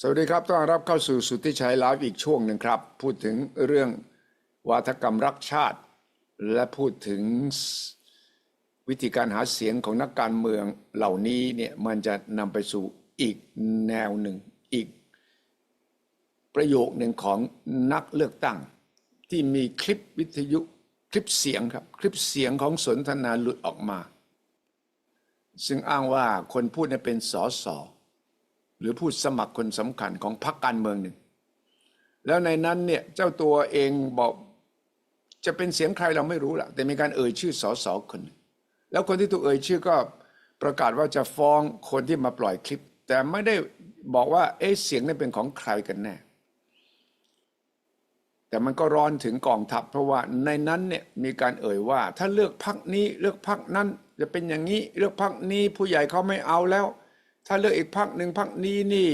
สวัสดีครับต้อนรับเข้าสู่สุทธิชัยไลฟ์อีกช่วงหนึ่งครับ พูดถึงเรื่องวาทกรรมรักชาติ และพูดถึงวิธีการหาเสียงของนักการเมืองเหล่านี้เนี่ยมันจะนำไปสู่อีกแนวหนึ่ง อีกประโยคหนึ่งของนักเลือกตั้ง ที่มีคลิปวิทยุคลิปเสียงครับ คลิปเสียงของสนทนาหลุดออกมา ซึ่งอ้างว่าคนพูดเนี่ยเป็นสอสอ รือผู้สมัครคนสำคัญของพรรคการเมืองหนึ่ง แล้วในนั้นเนี่ยเจ้าตัวเองบอกจะเป็นเสียงใครเราไม่รู้ละแต่มีการเอ่ยชื่อสอสอคนหนึ่งแล้วคนที่ถูกเอ่ยชื่อก็ประกาศว่าจะฟ้องคนที่มาปล่อยคลิป แต่ไม่ได้บอกว่าเอ๊ะเสียงนั้นเป็นของใครกันแน่แต่มันก็ร้อนถึงกองทัพเพราะว่าในนั้นเนี่ยมีการเอ่ยว่า ถ้าเลือกพักนี้เลือกพักนั้นจะเป็นอย่างนี้เลือกพักนี้ผู้ใหญ่เขาไม่เอาแล้ว ถ้าเลือกอีกพักหนึ่งพักนี้นี่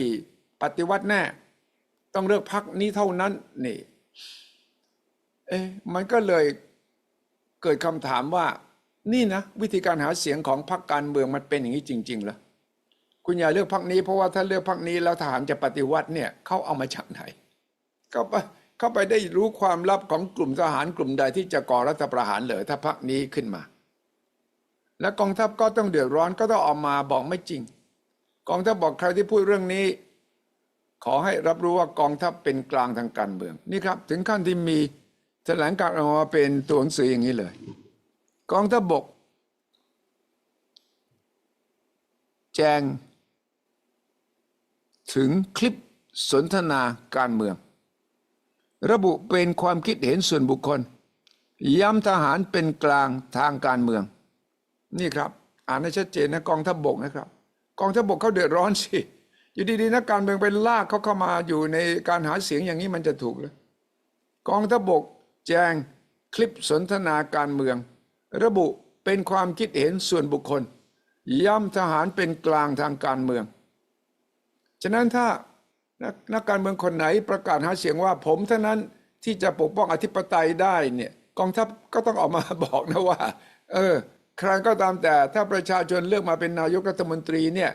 ปฏิวัติแน่ ต้องเลือกพักนี้เท่านั้นนี่ เอ๊ะมันก็เลยเกิดคำถามว่า นี่นะ วิธีการหาเสียงของพรรคการเมืองมันเป็นอย่างนี้จริง ๆ เหรอคุณอย่าเลือกพรรคนี้เพราะว่าถ้าเลือกพรรคนี้แล้วทหารจะปฏิวัติเนี่ยเขาเอามาจากไหนเขาไปเข้าไปได้รู้ความลับของกลุ่มทหารกลุ่มใดที่จะก่อรัฐประหารเหรอถ้าพรรคนี้ขึ้นมา และกองทัพก็ต้องเดือดร้อนก็ต้องออกมาบอกไม่จริง กองทัพบอกใครที่พูดเรื่องนี้ ขอให้รับรู้ว่ากองทัพเป็นกลางทางการเมืองนี่ครับ ถึงขั้นที่มีแถลงการณ์ออกมาเป็นตัวหนังสืออย่างนี้เลย กองทัพบก แจ้งถึงคลิปสนทนาการเมือง ระบุเป็นความคิดเห็นส่วนบุคคล ย้ำทหารเป็นกลางทางการเมือง นี่ครับ อ่านให้ชัดเจนนะกองทัพบกนะครับ กองทัพบกเขาเดือดร้อนสิอยู่ดีๆนักการเมืองไปลากเขาเข้ามาอยู่ในการหาเสียงอย่างนี้มันจะถูกเลยกองทัพบกแจ้งคลิปสนทนาการเมือง ระบุเป็นความคิดเห็นส่วนบุคคล ย้ำทหารเป็นกลางทางการเมือง ฉะนั้นถ้านักนักการเมืองคนไหนประกาศหาเสียงว่าผมเท่านั้นที่จะปกป้องอธิปไตยได้เนี่ยกองทัพก็ต้องออกมาบอกนะว่า เออ ใครก็ตามแต่ถ้าประชาชนเลือกมาเป็นนายกรัฐมนตรีเนี่ย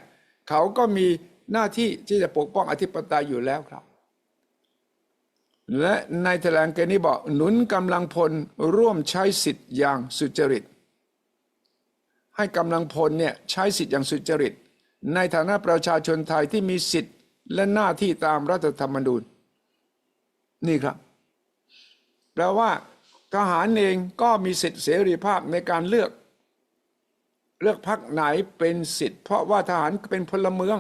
เขาก็มีหน้าที่ที่จะปกป้องอธิปไตยอยู่แล้วครับ และในแถลงการนี้บอกหนุนกำลังพลร่วมใช้สิทธิ์อย่างสุจริต ให้กำลังพลเนี่ยใช้สิทธิ์อย่างสุจริต ในฐานะประชาชนไทยที่มีสิทธิ์ และหน้าที่ตามรัฐธรรมนูญนี่ครับ แปลว่าทหารเองก็มีสิทธิเสรีภาพในการเลือก เลือกพักไหนเป็นสิทธิ์ เพราะว่าทหารเป็นพลเมือง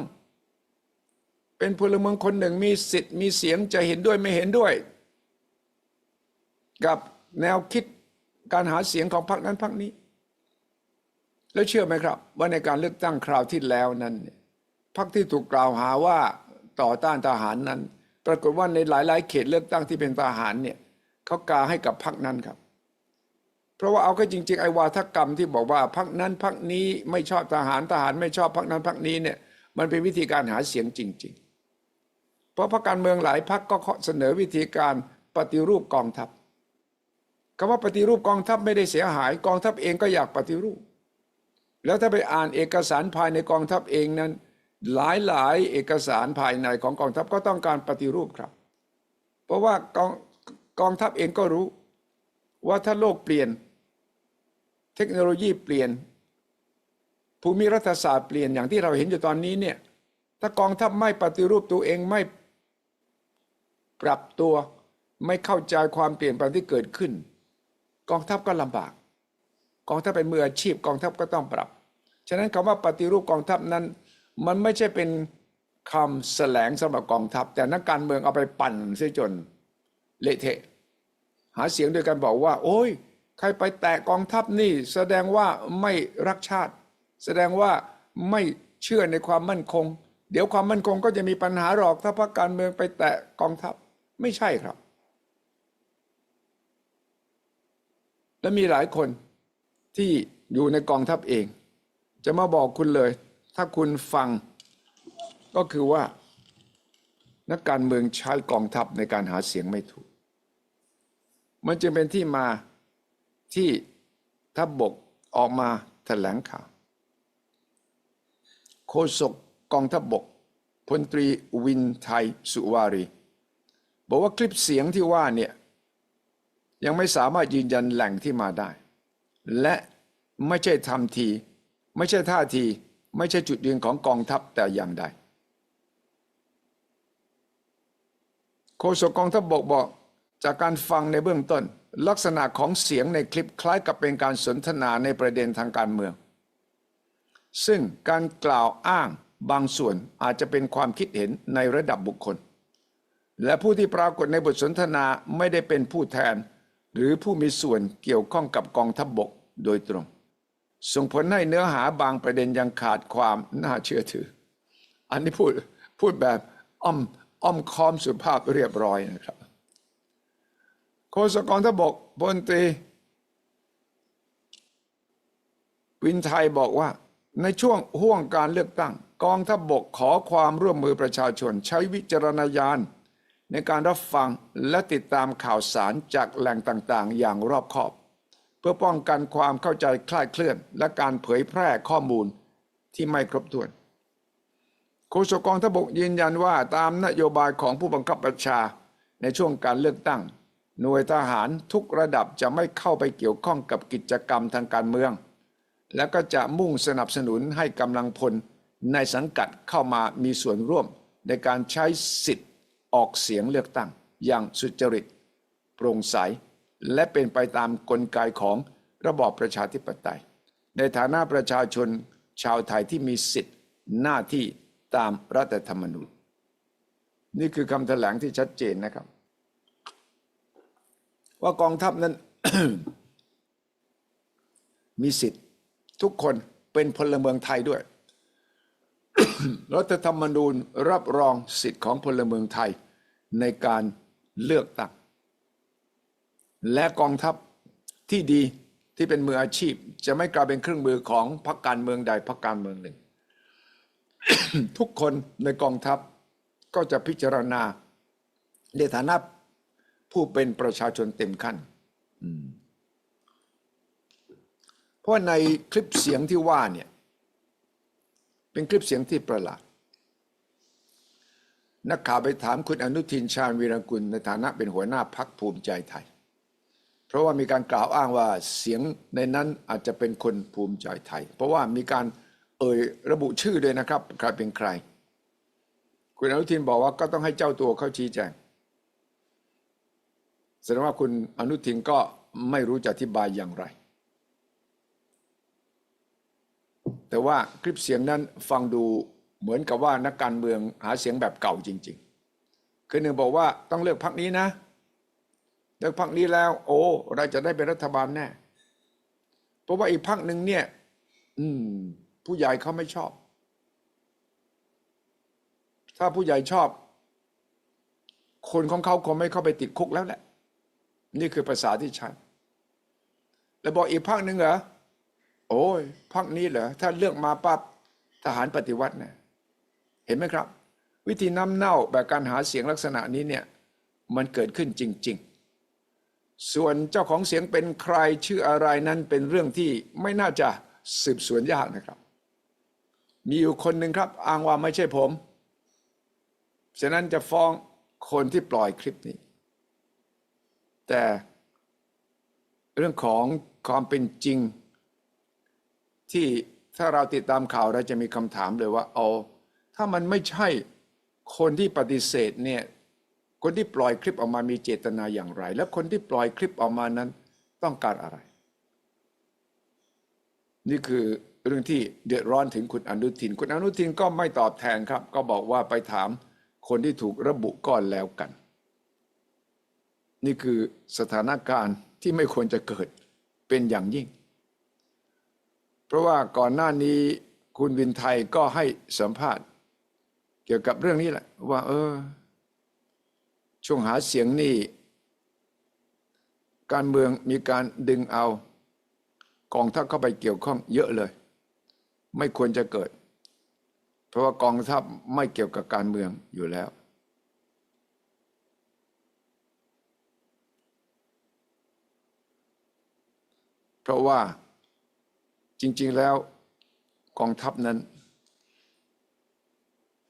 เป็นพลเมืองคนหนึ่งมีสิทธิ์มีเสียงจะเห็นด้วยไม่เห็นด้วย กับแนวคิดการหาเสียงของพรรคนั้นพรรคนี้ แล้วเชื่อไหมครับ ว่าในการเลือกตั้งคราวที่แล้วนั้นเนี่ยพรรคที่ถูกกล่าวหาว่าต่อต้านทหารนั้น ปรากฏว่าในหลาย ๆ เขตเลือกตั้งที่เป็นทหารเนี่ยเขากาให้กับพรรคนั้นครับ เพราะว่าเอาก็จริงๆไอ้วาทกรรมที่บอกว่าพรรคนั้นพรรคนี้ไม่ชอบทหารทหารไม่ชอบพรรคนั้นพรรคนี้เนี่ยมันเป็นวิธีการหาเสียงจริง ๆ เพราะพรรคการเมืองหลายพรรคก็เสนอวิธีการปฏิรูปกองทัพคำว่าปฏิรูปกองทัพไม่ได้เสียหาย กองทัพเองก็อยากปฏิรูป แล้วถ้าไปอ่านเอกสารภายในกองทัพเองนั้น หลายๆ เอกสารภายในของกองทัพก็ต้องการปฏิรูปครับ เพราะว่ากองกองทัพเองก็รู้ว่าถ้าโลกเปลี่ยน เทคโนโลยีเปลี่ยน ภูมิรัฐศาสตร์เปลี่ยนอย่างที่เราเห็นอยู่ตอนนี้เนี่ยถ้ากองทัพไม่ปฏิรูปตัวเองไม่ปรับตัวไม่เข้าใจความเปลี่ยนแปลงที่เกิดขึ้น กองทัพก็ลำบาก กองทัพเป็นมืออาชีพ กองทัพก็ต้องปรับ ฉะนั้นคำว่าปฏิรูปกองทัพนั้น มันไม่ใช่เป็นคำแสลงสำหรับกองทัพ แต่นักการเมืองเอาไปปั่นเสียจนเละเทะหาเสียงโดยการบอกว่า โอ้ย ใครไปแตะกองทัพนี่แสดงว่าไม่รักชาติ แสดงว่าไม่เชื่อในความมั่นคง เดี๋ยวความมั่นคงก็จะมีปัญหาหรอกถ้าพรรคการเมืองไปแตะกองทัพไม่ใช่ครับ และมีหลายคนที่อยู่ในกองทัพเอง จะมาบอกคุณเลย ถ้าคุณฟัง ก็คือว่า นักการเมืองใช้กองทัพในการหาเสียงไม่ถูก มันจึงเป็นที่มา ที่ทัพบบกออกมาแถลงข่าว โฆษกกองทัพบบกพลตรีวินไทยสุวารี บอกว่าคลิปเสียงที่ว่าเนี่ยยังไม่สามารถยืนยันแหล่งที่มาได้ และไม่ใช่ทำที ไม่ใช่ท่าที ไม่ใช่จุดยืนของกองทัพแต่อย่างใดโฆษกกองทัพบกบอกจากการฟังในเบื้องต้น ลักษณะของเสียงในคลิปคล้ายกับเป็นการสนทนาในประเด็นทางการเมือง ซึ่งการกล่าวอ้างบางส่วนอาจจะเป็นความคิดเห็นในระดับบุคคล และผู้ที่ปรากฏในบทสนทนาไม่ได้เป็นผู้แทน หรือผู้มีส่วนเกี่ยวข้องกับกองทัพบบกโดยตรง ส่งผลให้เนื้อหาบางประเด็นยังขาดความน่าเชื่อถือ อันนี้พูดพูดแบบอ้อมอ้อมค้อมสุภาพเรียบร้อยนะครับ โฆษกกองทัพบกพลตรี วินไทยบอกว่า ในช่วงห่วงการเลือกตั้ง กองทัพบกขอความร่วมมือประชาชน ใช้วิจารณญาณในการรับฟังและติดตามข่าวสารจากแหล่งต่างๆ อย่างรอบคอบ เพื่อป้องกันความเข้าใจคลาดเคลื่อน และการเผยแพร่ข้อมูลที่ไม่ครบถ้วนโฆษกกองทัพบกยืนยันว่าตามนโยบายของผู้บังคับบัญชาในช่วงการเลือกตั้ง หน่วยทหารทุกระดับจะไม่เข้าไปเกี่ยวข้องกับกิจกรรมทางการเมือง และก็จะมุ่งสนับสนุนให้กำลังพลในสังกัดเข้ามามีส่วนร่วมในการใช้สิทธิ์ออกเสียงเลือกตั้ง อย่างสุจริต โปร่งใส และเป็นไปตามกลไกของระบอบประชาธิปไตย ในฐานะประชาชนชาวไทยที่มีสิทธิ์หน้าที่ตามรัฐธรรมนูญ นี่คือคำแถลงที่ชัดเจนนะครับ ว่ากองทัพนั้น มีสิทธิ์ ทุกคนเป็นพลเมืองไทยด้วย รัฐธรรมนูญรับรองสิทธิ์ของพลเมืองไทยในการเลือกตั้งและกองทัพที่ดีที่เป็นมืออาชีพ จะไม่กลายเป็นเครื่องมือของพรรคการเมืองใดพรรคการเมืองหนึ่ง ทุกคนในกองทัพก็จะพิจารณาในฐานะ ผู้เป็นประชาชนเต็มขั้นเพราะในคลิปเสียงที่ว่าเนี่ย เป็นคลิปเสียงที่ประหลาด นักข่าวไปถามคุณอนุทินชาญวีรกุลในฐานะเป็นหัวหน้าพักภูมิใจไทย เพราะว่ามีการกล่าวอ้างว่าเสียงในนั้นอาจจะเป็นคนภูมิใจไทย เพราะว่ามีการเอ่ยระบุชื่อด้วยนะครับ ใครเป็นใคร คุณอนุทินบอกว่าก็ต้องให้เจ้าตัวเขาชี้แจง แสดงว่าคุณอนุทินก็ไม่รู้จะอธิบายอย่างไร แต่ว่าคลิปเสียงนั้นฟังดูเหมือนกับว่านักการเมืองหาเสียงแบบเก่าจริง ๆ คือหนึ่งบอกว่าต้องเลือกพรรคนี้นะ เลือกพรรคนี้แล้ว โอ้ เราจะได้เป็นรัฐบาลแน่ เพราะว่าอีกพรรคหนึ่งเนี่ย อืม ผู้ใหญ่เขาไม่ชอบ ถ้าผู้ใหญ่ชอบ คนของเขาคงไม่เข้าไปติดคุกแล้วแหละ นี่คือภาษาที่ใช้แล้วบอกอีกพรรคหนึ่งเหรอ โอ้ยพรรคนี้เหรอ ถ้าเลือกมาปั๊บทหารปฏิวัติเนี่ยเห็นไหมครับ วิธีน้ำเน่าแบบการหาเสียงลักษณะนี้เนี่ยมันเกิดขึ้นจริง ๆ ส่วนเจ้าของเสียงเป็นใครชื่ออะไรนั้นเป็นเรื่องที่ไม่น่าจะสืบสวนยากนะครับ มีอยู่คนหนึ่งครับ อ้างว่าไม่ใช่ผม ฉะนั้นจะฟ้องคนที่ปล่อยคลิปนี้ แต่เรื่องของความเป็นจริง ที่ถ้าเราติดตามข่าวเราจะมีคำถามเลยว่าเอาถ้ามันไม่ใช่คนที่ปฏิเสธเนี่ยคนที่ปล่อยคลิปออกมามีเจตนาอย่างไร และคนที่ปล่อยคลิปออกมานั้นต้องการอะไร นี่คือเรื่องที่เดือดร้อนถึงคุณอนุทิน คุณอนุทินก็ไม่ตอบแทนครับ ก็บอกว่าไปถามคนที่ถูกระบุก่อนแล้วกัน นี่คือสถานการณ์ที่ไม่ควรจะเกิดเป็นอย่างยิ่ง เพราะว่าก่อนหน้านี้คุณวินไทยก็ให้สัมภาษณ์ เกี่ยวกับเรื่องนี้แหละ ว่า เออ ช่วงหาเสียงนี่การเมืองมีการดึงเอากองทัพเข้าไปเกี่ยวข้องเยอะเลย ไม่ควรจะเกิด เพราะว่ากองทัพไม่เกี่ยวกับการเมืองอยู่แล้ว เพราะว่าจริง ๆ แล้วกองทัพนั้น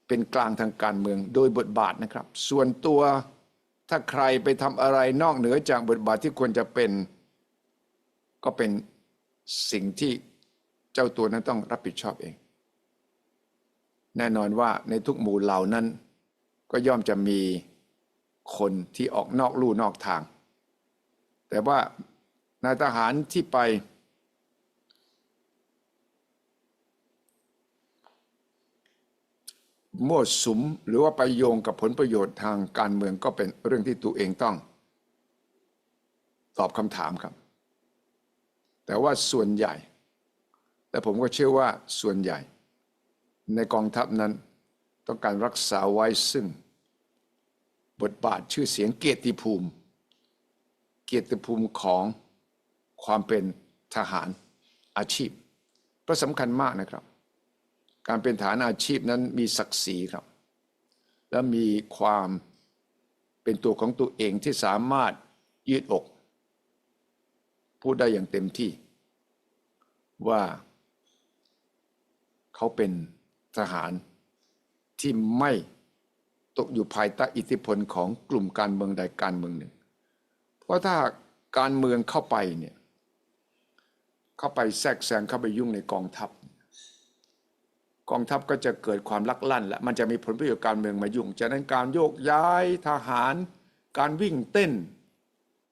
เป็นกลางทางการเมืองโดยบทบาทนะครับ ส่วนตัวถ้าใครไปทำอะไรนอกเหนือจากบทบาทที่ควรจะเป็น ก็เป็นสิ่งที่เจ้าตัวนั้นต้องรับผิดชอบเอง แน่นอนว่าในทุกหมู่เหล่านั้น ก็ย่อมจะมีคนที่ออกนอกลู่นอกทาง แต่ว่า นายทหารที่ไป มั่วสุมหรือว่าไปโยงกับผลประโยชน์ทางการเมืองก็เป็นเรื่องที่ตัวเองต้อง ตอบคำถามครับ แต่ว่าส่วนใหญ่ และผมก็เชื่อว่าส่วนใหญ่ ในกองทัพนั้นต้องการรักษาไว้ซึ่ง บทบาทชื่อเสียงเกียรติภูมิ เกียรติภูมิของ ความเป็นทหารอาชีพก็สำคัญมากนะครับ การเป็นฐานอาชีพนั้นมีศักดิ์ศรีครับ และมีความเป็นตัวของตัวเองที่สามารถยืดอก พูดได้อย่างเต็มที่ ว่าเขาเป็นทหารที่ไม่ตกอยู่ภายใต้อิทธิพลของกลุ่มการเมืองใดการเมืองหนึ่ง เพราะถ้าการเมืองเข้าไปเนี่ย เข้าไปแทรกแซงเข้าไปยุ่งในกองทัพ กองทัพก็จะเกิดความลักลั่นและมันจะมีผลประโยชน์การเมืองมายุ่งฉะนั้นการโยกย้ายทหาร การวิ่งเต้น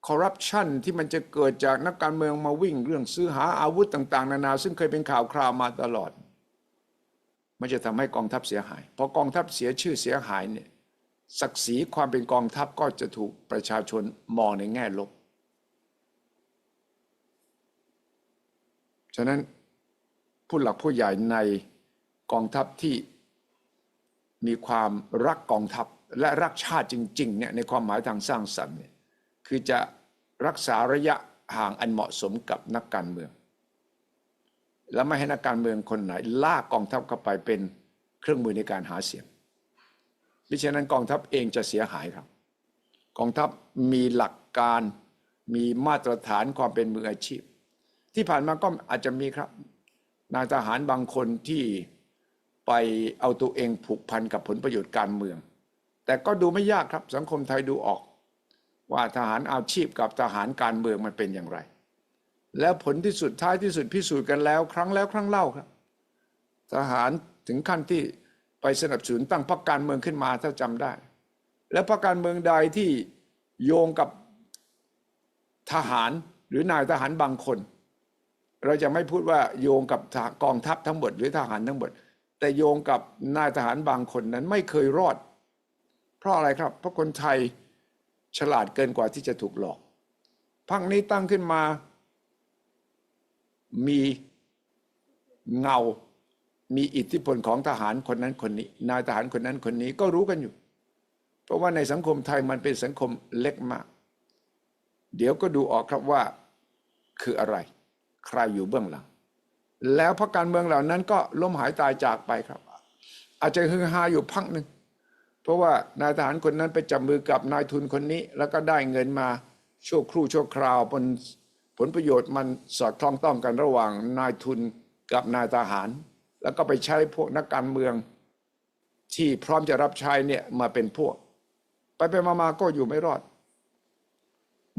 คอร์รัปชันที่มันจะเกิดจากนักการเมืองมาวิ่งเรื่องซื้อหาอาวุธต่างๆ นานา ซึ่งเคยเป็นข่าวคราวมาตลอด มันจะทำให้กองทัพเสียหายพอกองทัพเสียชื่อเสียหายเนี่ยศักดิ์ศรีความเป็นกองทัพก็จะถูกประชาชนมองในแง่ลบ ฉะนั้นผู้หลักผู้ใหญ่ในกองทัพที่มีความรักกองทัพและรักชาติจริงๆเนี่ยในความหมายทางสร้างสรรค์เนี่ยคือจะรักษาระยะห่างอันเหมาะสมกับนักการเมือง และไม่ให้นักการเมืองคนไหนลากกองทัพเข้าไปเป็นเครื่องมือในการหาเสียงดิฉะนั้นกองทัพเองจะเสียหายครับ กองทัพมีหลักการมีมาตรฐานความเป็นมืออาชีพ ที่ผ่านมาก็อาจจะมีครับ นายทหารบางคนที่ไปเอาตัวเองผูกพันกับผลประโยชน์การเมือง แต่ก็ดูไม่ยากครับ สังคมไทยดูออก ว่าทหารอาชีพกับทหารการเมืองมันเป็นอย่างไร แล้วผลที่สุดท้ายที่สุดพิสูจน์กันแล้ว ครั้งแล้วครั้งเล่าครับ ทหารถึงขั้นที่ไปสนับสนุนตั้งพรรคการเมืองขึ้นมาถ้าจำได้ และพรรคการเมืองใดที่โยงกับทหารหรือนายทหารบางคน เราจะไม่พูดว่าโยงกับกองทัพทั้งหมดหรือทหารทั้งหมด แต่โยงกับนายทหารบางคนนั้นไม่เคยรอด เพราะอะไรครับ เพราะคนไทยฉลาดเกินกว่าที่จะถูกหลอกพักนี้ตั้งขึ้นมา มีเงา มีอิทธิพลของทหารคนนั้นคนนี้ นายทหารคนนั้นคนนี้ก็รู้กันอยู่ เพราะว่าในสังคมไทยมันเป็นสังคมเล็กมาก เดี๋ยวก็ดูออกครับว่าคืออะไร ใครอยู่เบื้องหลัง แล้วพรรคการเมืองเหล่านั้นก็ล้มหายตายจากไปครับ อาจจะฮือฮาอยู่พักหนึ่งเพราะว่านายทหารคนนั้นไปจับมือกับนายทุนคนนี้ แล้วก็ได้เงินมาชั่วครู่ชั่วคราวผลผลประโยชน์มันสอดคล้องต้องกันระหว่างนายทุนกับนายทหาร แล้วก็ไปใช้พวกนักการเมือง ที่พร้อมจะรับใช้เนี่ยมาเป็นพวก ไปไปมาๆก็อยู่ไม่รอด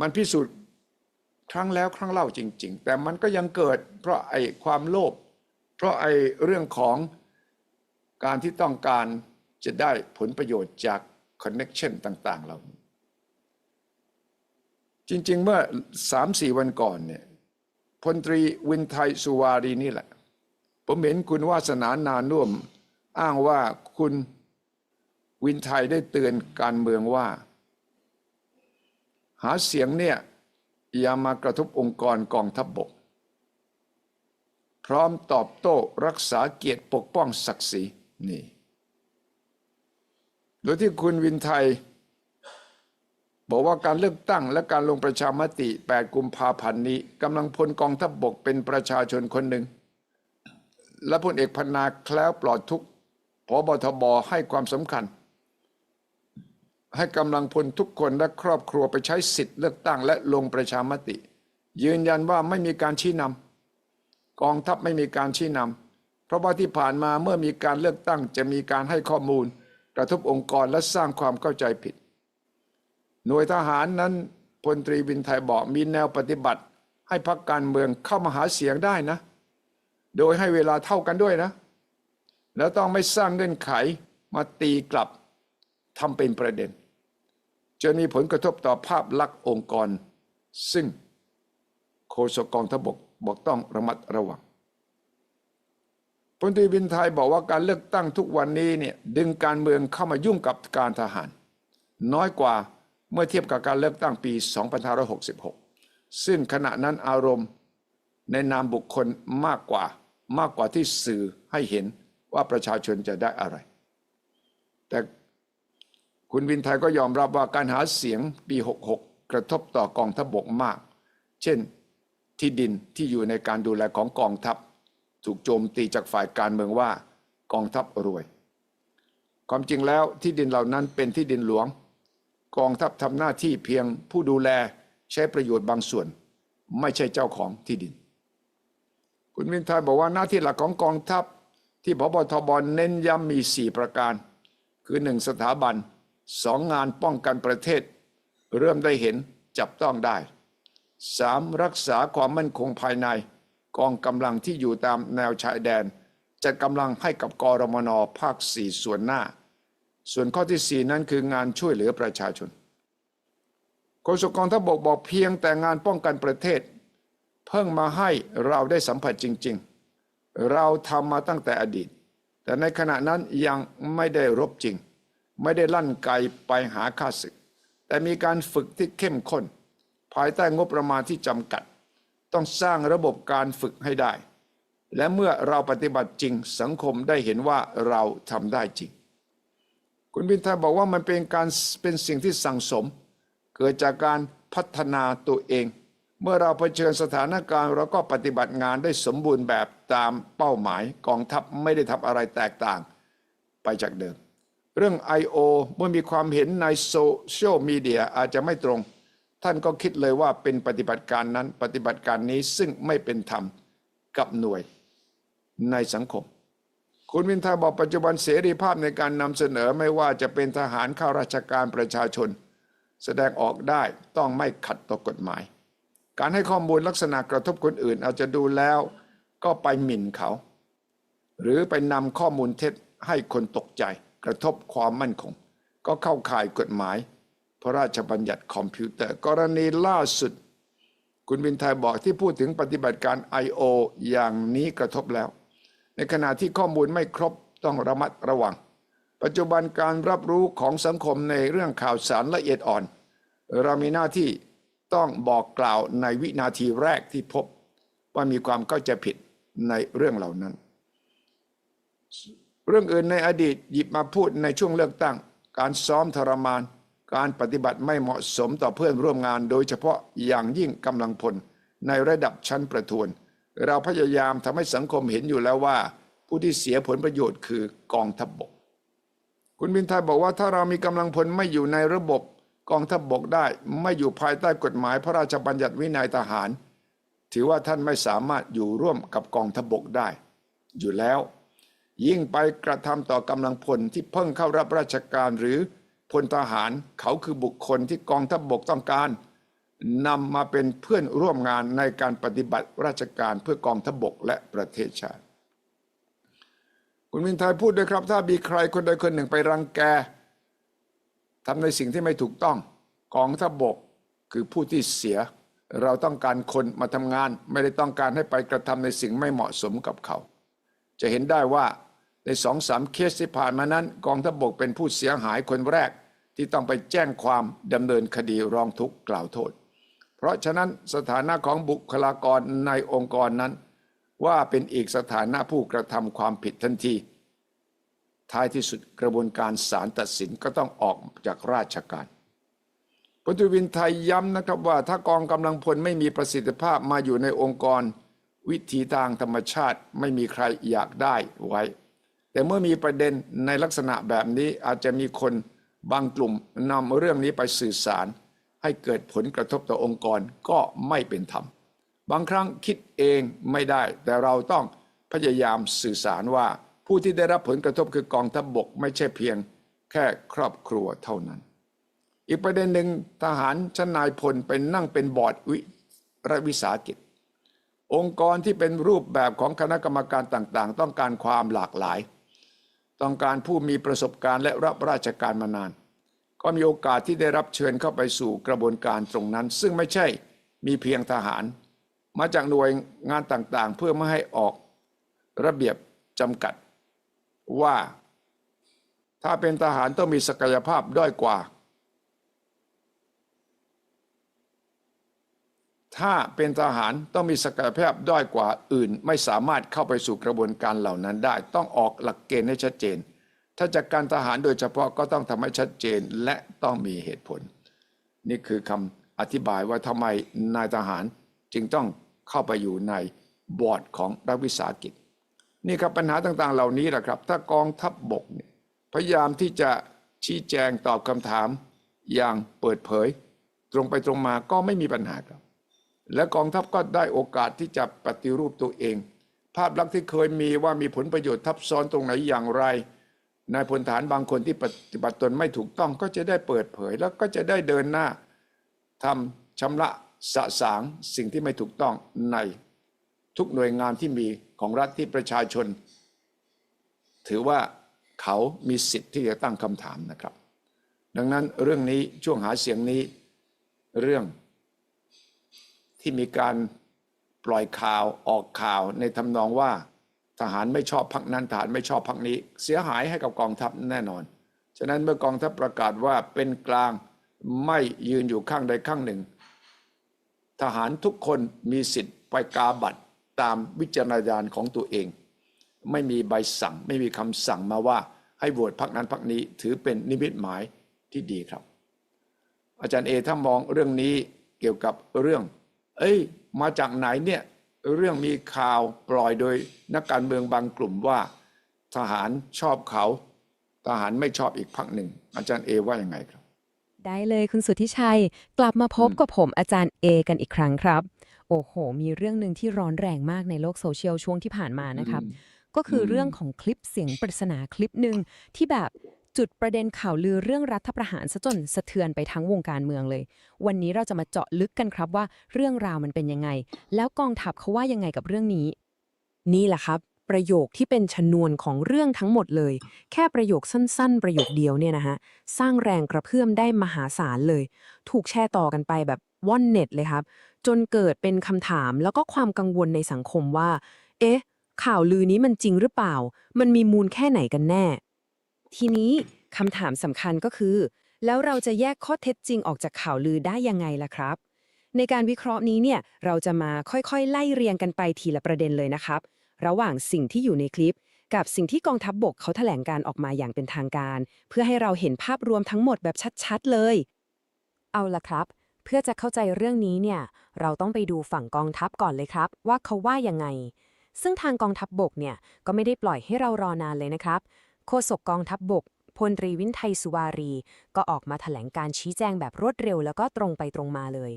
มันพิสูจน์ ครั้งแล้วครั้งเล่าจริง ๆ แต่มันก็ยังเกิด เพราะไอ้ความโลภเพราะไอ้เรื่องของการที่ต้องการจะได้ผลประโยชน์จากคอนเน็ชันต่าง ๆ เราจริง ๆ เมื่อสามสี่วันก่อนเนี่ยพลตรีวินไทยสุวารีนี่แหละ ผมเห็นคุณวาสนานานุ่ม อ้างว่าคุณวินไทยได้เตือนการเมืองว่า หาเสียงเนี่ย อย่ามากระทบองค์กรกองทัพบบก พร้อมตอบโต้รักษาเกียรติปกป้องศักดิ์ศรีนี่โดยที่คุณวินไทย บอกว่าการเลือกตั้งและการลงประชามติ 8 กุมภาพันธ์นี้กำลังพลกองทัพบบกเป็นประชาชนคนหนึ่ง และพลเอกพนาแคล้วปลอดทุกพบทบให้ความสำคัญ ให้กำลังพลทุกคนและครอบครัวไปใช้สิทธิ์เลือกตั้งและลงประชามติ ยืนยันว่าไม่มีการชี้นำกองทัพไม่มีการชี้นำเพราะว่าที่ผ่านมาเมื่อมีการเลือกตั้งจะมีการให้ข้อมูล กระทบองค์กรและสร้างความเข้าใจผิด หน่วยทหารนั้นพลตรีวินไทยบอกมีแนวปฏิบัติ ให้พักการเมืองเข้ามาหาเสียงได้นะ โดยให้เวลาเท่ากันด้วยนะ แล้วต้องไม่สร้างเงื่อนไขมาตีกลับ ทำเป็นประเด็น จนมีผลกระทบต่อภาพลักษณ์องค์กร ซึ่งโฆษกกองทบกบอกต้องระมัดระวังพลตรีวินไทยบอกว่าการเลือกตั้งทุกวันนี้เนี่ยดึงการเมืองเข้ามายุ่งกับการทหาร น้อยกว่าเมื่อเทียบกับการเลือกตั้งปี 2566 ซึ่งขณะนั้นอารมณ์ในนามบุคคลมากกว่ามากกว่าที่สื่อให้เห็นว่าประชาชนจะได้อะไร แต่ คุณวินไทยก็ยอมรับว่าการหาเสียงปี 66 กระทบต่อกองทัพบบกมาก เช่น ที่ดินที่อยู่ในการดูแลของกองทัพ ถูกโจมตีจากฝ่ายการเมืองว่ากองทัพรวย ความจริงแล้วที่ดินเหล่านั้นเป็นที่ดินหลวง กองทัพทำหน้าที่เพียงผู้ดูแลใช้ประโยชน์บางส่วน ไม่ใช่เจ้าของที่ดิน คุณวินไทยบอกว่าหน้าที่หลักของกองทัพที่พบทบเน้นย้ำมี 4 ประการ คือหนึ่งสถาบัน สองงานป้องกันประเทศ เริ่มได้เห็นจับต้องได้ 3. รักษาความมั่นคงภายใน กองกำลังที่อยู่ตามแนวชายแดน จัดกำลังให้กับกรมนภาค4ส่วนหน้า ส่วนข้อที่4นั้นคืองานช่วยเหลือประชาชนโฆษกกองทัพบกบอกเพียงแต่งานป้องกันประเทศ เพิ่งมาให้เราได้สัมผัสจริง ๆ เราทำมาตั้งแต่อดีต แต่ในขณะนั้นยังไม่ได้รบจริง ไม่ได้ลั่นไกไปหาข้าศึก แต่มีการฝึกที่เข้มข้น ภายใต้งบประมาณที่จำกัด ต้องสร้างระบบการฝึกให้ได้ และเมื่อเราปฏิบัติจริงสังคมได้เห็นว่าเราทำได้จริง คุณบินทาบอกว่ามันเป็นการเป็นสิ่งที่สั่งสม เกิดจากการพัฒนาตัวเอง เมื่อเราเผชิญสถานการณ์ เราก็ปฏิบัติงานได้สมบูรณ์แบบตามเป้าหมายกองทัพไม่ได้ทำอะไรแตกต่าง ไปจากเดิม เรื่อง I.O. เมื่อมีความเห็นในโซเชียลมีเดียอาจจะไม่ตรง ท่านก็คิดเลยว่าเป็นปฏิบัติการนั้นปฏิบัติการนี้ซึ่งไม่เป็นธรรมกับหน่วยในสังคม คุณวินทาบอกปัจจุบันเสรีภาพในการนำเสนอไม่ว่าจะเป็นทหารข้าราชการประชาชน แสดงออกได้ต้องไม่ขัดต่อกฎหมาย การให้ข้อมูลลักษณะกระทบคนอื่นอาจจะดูแล้วก็ไปหมิ่นเขา หรือไปนำข้อมูลเท็จให้คนตกใจ กระทบความมั่นคง ก็เข้าข่ายกฎหมาย พระราชบัญญัติคอมพิวเตอร์ กรณีล่าสุด คุณวินไทยบอกที่พูดถึงปฏิบัติการ I.O. อย่างนี้กระทบแล้ว ในขณะที่ข้อมูลไม่ครบต้องระมัดระวัง ปัจจุบันการรับรู้ของสังคมในเรื่องข่าวสารละเอียดอ่อน เรามีหน้าที่ต้องบอกกล่าวในวินาทีแรกที่พบว่ามีความเข้าใจผิดในเรื่องเหล่านั้น เรื่องอื่นในอดีตหยิบมาพูดในช่วงเลือกตั้ง การซ้อมทรมาน การปฏิบัติไม่เหมาะสมต่อเพื่อนร่วมงาน โดยเฉพาะอย่างยิ่งกำลังพล ในระดับชั้นประทวน เราพยายามทำให้สังคมเห็นอยู่แล้วว่า ผู้ที่เสียผลประโยชน์คือกองทัพบบก คุณบินไทยบอกว่าถ้าเรามีกำลังพลไม่อยู่ในระบบกองทัพบบกได้ไม่อยู่ภายใต้กฎหมายพระราชบัญญัติวินัยทหาร ถือว่าท่านไม่สามารถอยู่ร่วมกับกองทัพบบกได้ อยู่แล้ว ยิ่งไปกระทำต่อกำลังพลที่เพิ่งเข้ารับราชการหรือพลทหารเขาคือบุคคลที่กองทัพบบกต้องการนำมาเป็นเพื่อนร่วมงานในการปฏิบัติราชการเพื่อกองทัพบบกและประเทศชาติ คุณมินไทยพูดด้วยครับ ถ้ามีใครคนใดคนหนึ่งไปรังแกทำในสิ่งที่ไม่ถูกต้องกองทัพบบกคือผู้ที่เสีย เราต้องการคนมาทำงาน ไม่ได้ต้องการให้ไปกระทำในสิ่งไม่เหมาะสมกับเขา จะเห็นได้ว่า ในสองสามเคสที่ผ่านมานั้น กองทัพบกเป็นผู้เสียหายคนแรก ที่ต้องไปแจ้งความดำเนินคดีร้องทุกข์กล่าวโทษ เพราะฉะนั้นสถานะของบุคลากรในองค์กรนั้น ว่าเป็นอีกสถานะผู้กระทำความผิดทันที ท้ายที่สุดกระบวนการศาลตัดสินก็ต้องออกจากราชการพลตวินไทยย้ำนะครับว่าถ้ากองกำลังพลไม่มีประสิทธิภาพมาอยู่ในองค์กร วิธีทางธรรมชาติไม่มีใครอยากได้ไว้ แต่เมื่อมีประเด็นในลักษณะแบบนี้อาจจะมีคนบางกลุ่มนำเรื่องนี้ไปสื่อสาร ให้เกิดผลกระทบต่อองค์กรก็ไม่เป็นธรรม บางครั้งคิดเองไม่ได้ แต่เราต้องพยายามสื่อสารว่า ผู้ที่ได้รับผลกระทบคือกองทัพบบกไม่ใช่เพียงแค่ครอบครัวเท่านั้น อีกประเด็นหนึ่งทหารชั้นนายพลเป็นนั่งเป็นบอร์ดวิรัฐวิสาหกิจ องค์กรที่เป็นรูปแบบของคณะกรรมการต่างๆ ต้องการความหลากหลาย ต้องการผู้มีประสบการณ์และรับราชการมานาน ก็มีโอกาสที่ได้รับเชิญเข้าไปสู่กระบวนการตรงนั้น ซึ่งไม่ใช่มีเพียงทหาร มาจากหน่วยงานต่างๆ เพื่อไม่ให้ออกระเบียบจำกัดว่า ถ้าเป็นทหารต้องมีศักยภาพด้อยกว่า ถ้าเป็นทหารต้องมีศักยภาพด้อยกว่าอื่น ไม่สามารถเข้าไปสู่กระบวนการเหล่านั้นได้ ต้องออกหลักเกณฑ์ให้ชัดเจน ถ้าจากการทหารโดยเฉพาะก็ต้องทำให้ชัดเจนและต้องมีเหตุผล นี่คือคำอธิบายว่าทำไมนายทหารจึงต้องเข้าไปอยู่ในบอร์ดของรัฐวิสาหกิจ นี่ครับปัญหาต่างๆ เหล่านี้แหละครับ ถ้ากองทัพบบกพยายามที่จะชี้แจงตอบคำถาม อย่างเปิดเผย ตรงไปตรงมาก็ไม่มีปัญหาครับ และกองทัพก็ได้โอกาสที่จะปฏิรูปตัวเอง ภาพลักษณ์ที่เคยมีว่ามีผลประโยชน์ทับซ้อนตรงไหนอย่างไรนายพลฐานบางคนที่ปฏิบัติตนไม่ถูกต้องก็จะได้เปิดเผยแล้วก็จะได้เดินหน้าทำชำระสะสางสิ่งที่ไม่ถูกต้องในทุกหน่วยงานที่มีของรัฐที่ประชาชน ถือว่าเขามีสิทธิ์ที่จะตั้งคำถามนะครับ ดังนั้นเรื่องนี้ช่วงหาเสียงนี้เรื่อง ที่มีการปล่อยข่าวออกข่าวในทำนองว่าทหารไม่ชอบพักนั้นทหารไม่ชอบพักนี้ เสียหายให้กับกองทัพแน่นอน ฉะนั้นเมื่อกองทัพประกาศว่าเป็นกลางไม่ยืนอยู่ข้างใดข้างหนึ่ง ทหารทุกคนมีสิทธิ์ไปกาบัตรตามวิจารณญาณของตัวเอง ไม่มีใบสั่งไม่มีคำสั่งมาว่าให้โหวตพักนั้นพักนี้ถือเป็นนิมิตหมายที่ดีครับ อาจารย์เอถ้ามองเรื่องนี้เกี่ยวกับเรื่อง เอ้ย มาจากไหนเนี่ย เรื่องมีข่าวปล่อยโดยนักการเมืองบางกลุ่มว่า ทหารชอบเขา ทหารไม่ชอบอีกพักหนึ่ง อาจารย์เอว่ายังไงครับ ได้เลยคุณสุทธิชัย กลับมาพบกับผมอาจารย์เอกันอีกครั้งครับ โอ้โห มีเรื่องหนึ่งที่ร้อนแรงมากในโลกโซเชียลช่วงที่ผ่านมานะครับก็คือเรื่องของคลิปเสียงปริศนาคลิปหนึ่งที่แบบ จุดประเด็นข่าวลือเรื่องรัฐประหารซะจนสะเทือนไปทั้งวงการเมืองเลย วันนี้เราจะมาเจาะลึกกันครับว่าเรื่องราวมันเป็นยังไง แล้วกองทัพเขาว่ายังไงกับเรื่องนี้ นี่แหละครับ ประโยคที่เป็นชนวนของเรื่องทั้งหมดเลย แค่ประโยคสั้นๆ ประโยคเดียวเนี่ยนะฮะสร้างแรงกระเพื่อมได้มหาศาลเลย ถูกแชร์ต่อกันไปแบบว่อนเน็ตเลยครับ จนเกิดเป็นคำถามแล้วก็ความกังวลในสังคมว่า เอ๊ะ ข่าวลือนี้มันจริงหรือเปล่า มันมีมูลแค่ไหนกันแน่ ทีนี้คำถามสำคัญก็คือ แล้วเราจะแยกข้อเท็จจริงออกจากข่าวลือได้ยังไงล่ะครับ ในการวิเคราะห์นี้เนี่ยเราจะมาค่อยๆ ไล่เรียงกันไปทีละประเด็นเลยนะครับ ระหว่างสิ่งที่อยู่ในคลิป กับสิ่งที่กองทัพบบกเขาแถลงการออกมาอย่างเป็นทางการ เพื่อให้เราเห็นภาพรวมทั้งหมดแบบชัดๆเลย เอาล่ะครับ เพื่อจะเข้าใจเรื่องนี้เนี่ยเราต้องไปดูฝั่งกองทัพก่อนเลยครับ ว่าเขาว่ายังไงซึ่งทางกองทัพบบกเนี่ยก็ไม่ได้ปล่อยให้เรารอนานเลยนะครับ โฆษกกองทัพบบกพลตรีวินไทยสุวารี ก็ออกมาแถลงการชี้แจงแบบรวดเร็วแล้วก็ตรงไปตรงมาเลย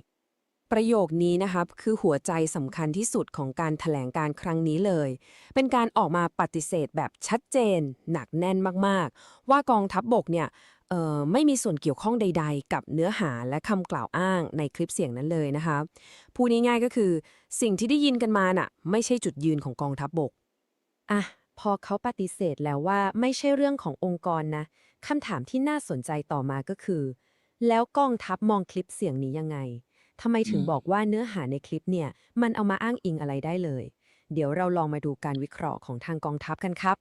ประโยคนี้นะครับคือหัวใจสำคัญที่สุดของการแถลงการครั้งนี้เลย เป็นการออกมาปฏิเสธแบบชัดเจน หนักแน่นมากๆ ว่ากองทัพบบกเนี่ยไม่มีส่วนเกี่ยวข้องใด ๆ กับเนื้อหาและคำกล่าวอ้างในคลิปเสียงนั้นเลยนะคะพูดง่ายๆก็คือ สิ่งที่ได้ยินกันมาน่ะ ไม่ใช่จุดยืนของกองทัพบบกอะ พอเขาปฏิเสธแล้วว่าไม่ใช่เรื่องขององค์กรนะคำถามที่น่าสนใจต่อมาก็คือ แล้วกองทัพมองคลิปเสียงนี้ยังไงทำไมถึงอืมบอกว่าเนื้อหาในคลิปเนี่ย มันเอามาอ้างอิงอะไรได้เลย เดี๋ยวเราลองมาดูการวิเคราะห์ของทางกองทัพกันครับ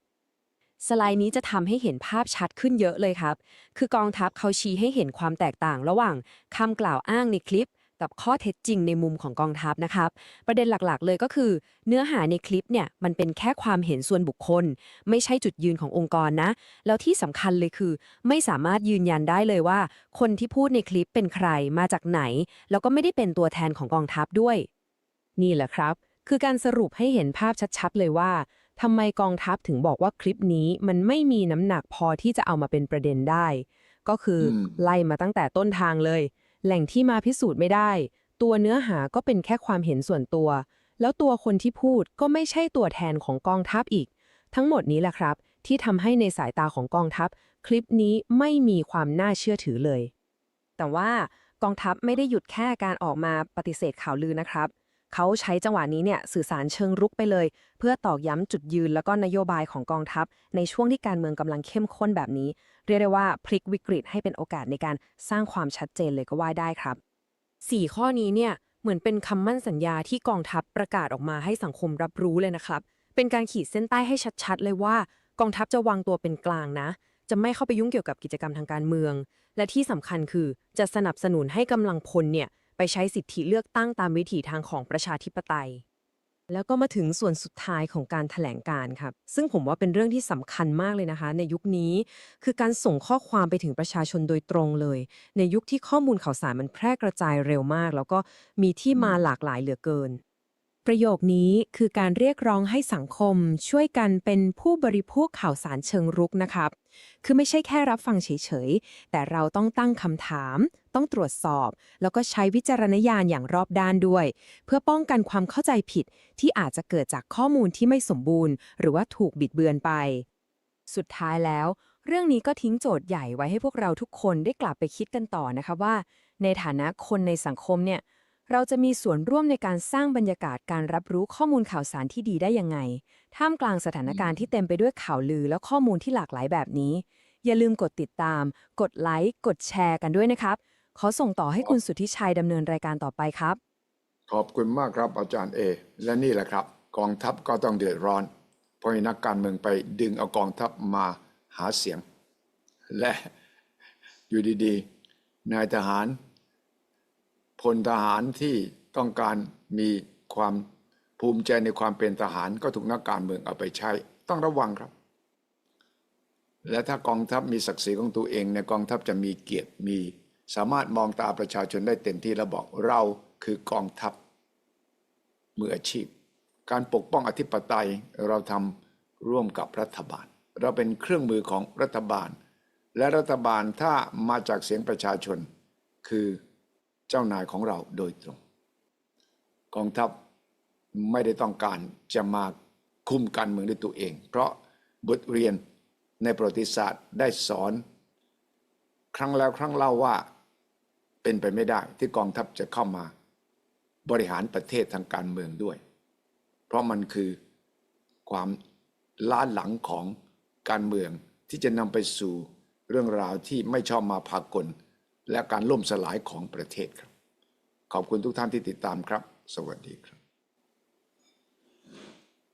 สไลด์นี้จะทำให้เห็นภาพชัดขึ้นเยอะเลยครับ คือกองทัพเขาชี้ให้เห็นความแตกต่างระหว่างคำกล่าวอ้างในคลิป กับข้อเท็จจริงในมุมของกองทัพนะครับ ประเด็นหลักๆ เลยก็คือ เนื้อหาในคลิปเนี่ยมันเป็นแค่ความเห็นส่วนบุคคล ไม่ใช่จุดยืนขององค์กรนะ แล้วที่สำคัญเลยคือ ไม่สามารถยืนยันได้เลยว่า คนที่พูดในคลิปเป็นใครมาจากไหน แล้วก็ไม่ได้เป็นตัวแทนของกองทัพด้วย นี่แหละครับ คือการสรุปให้เห็นภาพชัดๆ เลยว่าทำไมกองทัพถึงบอกว่าคลิปนี้มันไม่มีน้ำหนักพอที่จะเอามาเป็นประเด็นได้ ก็คืออมไล่มาตั้งแต่ต้นทางเลย แหล่งที่มาพิสูจน์ไม่ได้ ตัวเนื้อหาก็เป็นแค่ความเห็นส่วนตัว แล้วตัวคนที่พูดก็ไม่ใช่ตัวแทนของกองทัพอีก ทั้งหมดนี้แหละครับ ที่ทำให้ในสายตาของกองทัพ คลิปนี้ไม่มีความน่าเชื่อถือเลย แต่ว่ากองทัพไม่ได้หยุดแค่การออกมาปฏิเสธข่าวลือนะครับ เขาใช้จังหวะนี้เนี่ยสื่อสารเชิงรุกไปเลย เพื่อตอกย้ำจุดยืนแล้วก็นโยบายของกองทัพ ในช่วงที่การเมืองกำลังเข้มข้นแบบนี้ เรียกได้ว่าพลิกวิกฤตให้เป็นโอกาสในการสร้างความชัดเจนเลยก็ว่าได้ครับ 4 ข้อนี้เนี่ยเหมือนเป็นคำมั่นสัญญาที่กองทัพประกาศออกมาให้สังคมรับรู้เลยนะครับ เป็นการขีดเส้นใต้ให้ชัดๆ เลยว่า กองทัพจะวางตัวเป็นกลางนะ จะไม่เข้าไปยุ่งเกี่ยวกับกิจกรรมทางการเมือง และที่สำคัญคือจะสนับสนุนให้กำลังพลเนี่ยไปใช้สิทธิเลือกตั้งตามวิถีทางของประชาธิปไตย แล้วก็มาถึงส่วนสุดท้ายของการถแถลงการ์ครับ ซึ่งผมว่าเป็นเรื่องที่สำคัญมากเลยนะคะ ในยุคนี้คือการส่งข้อความไปถึงประชาชนโดยตรงเลย ในยุคที่ข้อมูลข่าวสารมันแพร่กระจายเร็วมาก แล้วก็มีที่มาหลากหลายเหลือเกิน ประโยคนี้คือการเรียกร้องให้สังคม ช่วยกันเป็นผู้บริโภคข่าวสารเชิงรุกนะครับ คือไม่ใช่แค่รับฟังเฉยๆ แต่เราต้องตั้งคำถาม ต้องตรวจสอบ แล้วก็ใช้วิจารณญาณอย่างรอบด้านด้วย เพื่อป้องกันความเข้าใจผิด ที่อาจจะเกิดจากข้อมูลที่ไม่สมบูรณ์ หรือว่าถูกบิดเบือนไป สุดท้ายแล้ว เรื่องนี้ก็ทิ้งโจทย์ใหญ่ไว้ให้พวกเราทุกคนได้กลับไปคิดกันต่อนะคะว่า ในฐานะคนในสังคมเนี่ย เราจะมีส่วนร่วมในการสร้างบรรยากาศการรับรู้ข้อมูลข่าวสารที่ดีได้ยังไง ท่ามกลางสถานการณ์ที่เต็มไปด้วยข่าวลือและข้อมูลที่หลากหลายแบบนี้ อย่าลืมกดติดตาม กดไลค์ กดแชร์กันด้วยนะครับ ขอส่งต่อให้คุณสุทธิชัยดำเนินรายการต่อไปครับ ขอบคุณมากครับอาจารย์เอ และนี่แหละครับ กองทัพก็ต้องเดือดร้อน เพราะให้นักการเมืองไปดึงเอากองทัพมาหาเสียง และอยู่ดีๆ นายทหาร พลทหารที่ต้องการมีความภูมิใจในความเป็นทหารก็ถูกนักการเมืองเอาไปใช้ ต้องระวังครับ และถ้ากองทัพมีศักดิ์ศรีของตัวเองในกองทัพจะมีเกียรติมี สามารถมองตาประชาชนได้เต็มที่และบอกเราคือกองทัพมืออาชีพ การปกป้องอธิปไตยเราทำร่วมกับรัฐบาล เราเป็นเครื่องมือของรัฐบาล และรัฐบาลถ้ามาจากเสียงประชาชน คือ เจ้านายของเราโดยตรง กองทัพไม่ได้ต้องการจะมาคุมการเมืองด้วยตัวเอง เพราะบทเรียนในประวัติศาสตร์ได้สอน ครั้งแล้วครั้งเล่าว่าเป็นไปไม่ได้ที่กองทัพจะเข้ามาบริหารประเทศทางการเมืองด้วย เพราะมันคือความล้าหลังของการเมืองที่จะนำไปสู่เรื่องราวที่ไม่ชอบมาพากล และการล่มสลายของประเทศครับ ขอบคุณทุกท่านที่ติดตามครับ สวัสดีครับ